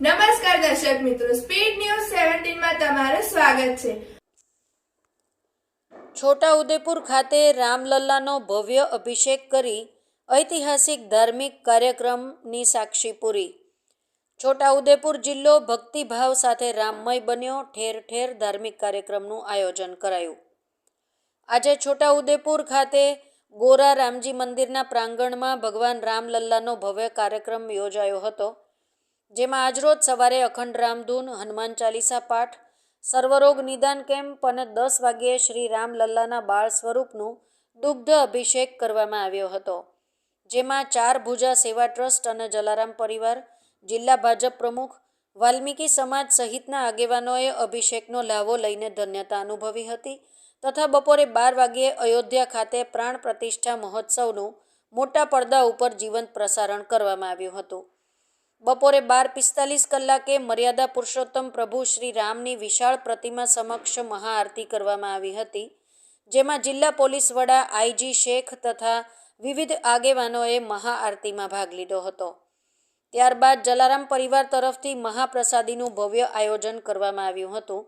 નમસ્કાર દર્શક મિત્રો સ્પીડ ન્યૂઝ સેવન્ટીનમાં તમારું સ્વાગત છે. છોટાઉદેપુર ખાતે રામલલ્લાનો ભવ્ય અભિષેક કરી ઐતિહાસિક ધાર્મિક કાર્યક્રમની સાક્ષી પૂરી. છોટાઉદેપુર જિલ્લો ભક્તિભાવ સાથે રામમય બન્યો, ઠેર ઠેર ધાર્મિક કાર્યક્રમનું આયોજન કરાયું. આજે છોટા ઉદેપુર ખાતે ગોરા રામજી મંદિરના પ્રાંગણમાં ભગવાન રામલલ્લાનો ભવ્ય કાર્યક્રમ યોજાયો હતો. જેમાં આજરોજ સવારે અખંડ રામધૂન હનુમાન ચાલીસા પાઠ, સર્વરોગ નિદાન કેમ્પ અને દસ વાગ્યે શ્રી રામલલ્લાના બાળ સ્વરૂપનું દુગ્ધ અભિષેક કરવામાં આવ્યો હતો. જેમાં ચાર ભુજા સેવા ટ્રસ્ટ અને જલારામ પરિવાર, જિલ્લા ભાજપ પ્રમુખ, વાલ્મીકી સમાજ સહિતના આગેવાનોએ અભિષેકનો લાવો લઈને ધન્યતા અનુભવી હતી તથા બપોરે બાર વાગ્યે અયોધ્યા ખાતે પ્રાણ પ્રતિષ્ઠા મહોત્સવનું મોટા પડદા ઉપર જીવંત પ્રસારણ કરવામાં આવ્યું હતું. બપોરે બાર પિસ્તાલીસ કલાકે મર્યાદા પુરુષોત્તમ પ્રભુ શ્રી રામની વિશાળ પ્રતિમા સમક્ષ મહાઆરતી કરવામાં આવી હતી, જેમાં જિલ્લા પોલીસ વડા આઈજી શેખ તથા વિવિધ આગેવાનોએ મહાઆરતીમાં ભાગ લીધો હતો. ત્યારબાદ જલારામ પરિવાર તરફથી મહાપ્રસાદીનું ભવ્ય આયોજન કરવામાં આવ્યું હતું,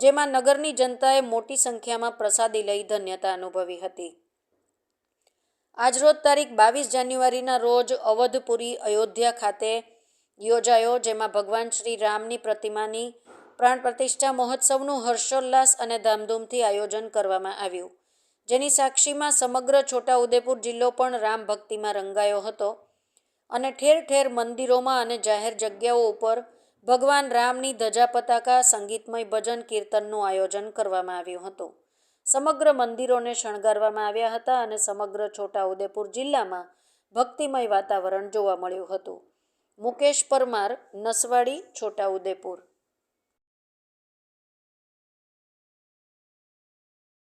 જેમાં નગરની જનતાએ મોટી સંખ્યામાં પ્રસાદી લઈ ધન્યતા અનુભવી હતી. આજરોજ તારીખ બાવીસ જાન્યુઆરીના રોજ અવધપુરી અયોધ્યા ખાતે યોજાયો, જેમાં ભગવાન શ્રી રામની પ્રતિમાની પ્રાણ પ્રતિષ્ઠા મહોત્સવનું હર્ષોલ્લાસ અને ધામધૂમથી આયોજન કરવામાં આવ્યું. જેની સાક્ષીમાં સમગ્ર છોટાઉદેપુર જિલ્લો પણ રામ ભક્તિમાં રંગાયો હતો અને ઠેર ઠેર મંદિરોમાં અને જાહેર જગ્યાઓ ઉપર ભગવાન રામની ધજા પતાકા, સંગીતમય ભજન, કીર્તનનું આયોજન કરવામાં આવ્યું હતું. સમગ્ર મંદિરોને શણગારવામાં આવ્યા હતા અને સમગ્ર છોટાઉદેપુર જિલ્લામાં ભક્તિમય વાતાવરણ જોવા મળ્યું હતું. મુકેશ પરમાર નસવાડી છોટાઉદેપુર.